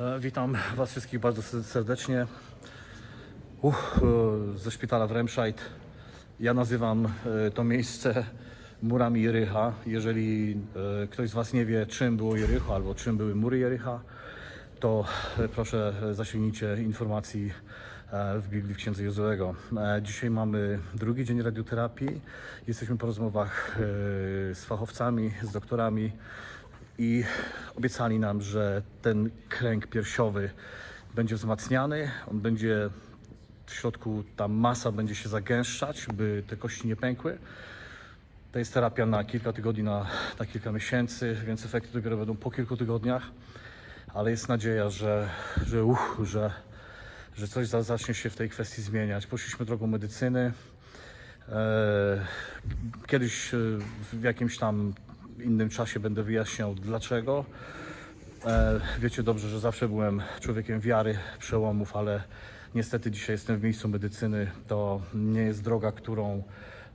E, Witam Was wszystkich bardzo ser- serdecznie. Uch, e, ze szpitala w Remscheid. Ja nazywam e, to miejsce murami Jericha. Jeżeli ktoś z Was nie wie, czym było Jericho albo czym były mury Jericha, to proszę zasięgnijcie informacji w Biblii w Księdze Jozuego. E, Dzisiaj mamy drugi dzień radioterapii. Jesteśmy po rozmowach z fachowcami, z doktorami i obiecali nam, że ten kręg piersiowy będzie wzmacniany, on będzie w środku, ta masa będzie się zagęszczać, by te kości nie pękły. To jest terapia na kilka tygodni, na, na kilka miesięcy, więc efekty dopiero będą po kilku tygodniach, ale jest nadzieja, że, że, uch, że, że coś za- zacznie się w tej kwestii zmieniać. Poszliśmy drogą medycyny. E, Kiedyś e, w jakimś tam innym czasie będę wyjaśniał dlaczego. E, Wiecie dobrze, że zawsze byłem człowiekiem wiary, przełomów, ale niestety dzisiaj jestem w miejscu medycyny. To nie jest droga, którą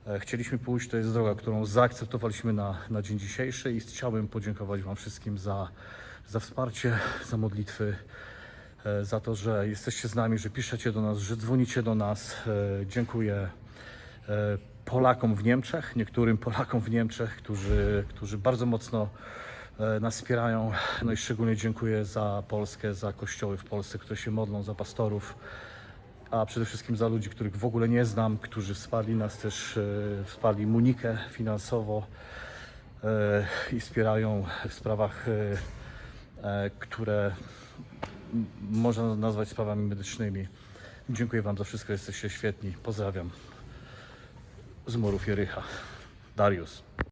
e, chcieliśmy pójść, to jest droga, którą zaakceptowaliśmy na, na dzień dzisiejszy i chciałbym podziękować Wam wszystkim za, za wsparcie, za modlitwy, e, za to, że jesteście z nami, że piszecie do nas, że dzwonicie do nas. Dziękuję Polakom w Niemczech, niektórym Polakom w Niemczech, którzy, którzy bardzo mocno e, nas wspierają. No i szczególnie dziękuję za Polskę, za kościoły w Polsce, które się modlą, za pastorów, a przede wszystkim za ludzi, których w ogóle nie znam, którzy wsparli nas też, e, wsparli Munikę finansowo e, i wspierają w sprawach, e, e, które można nazwać sprawami medycznymi. Dziękuję Wam za wszystko, jesteście świetni. Pozdrawiam z murów Jericha. Darius.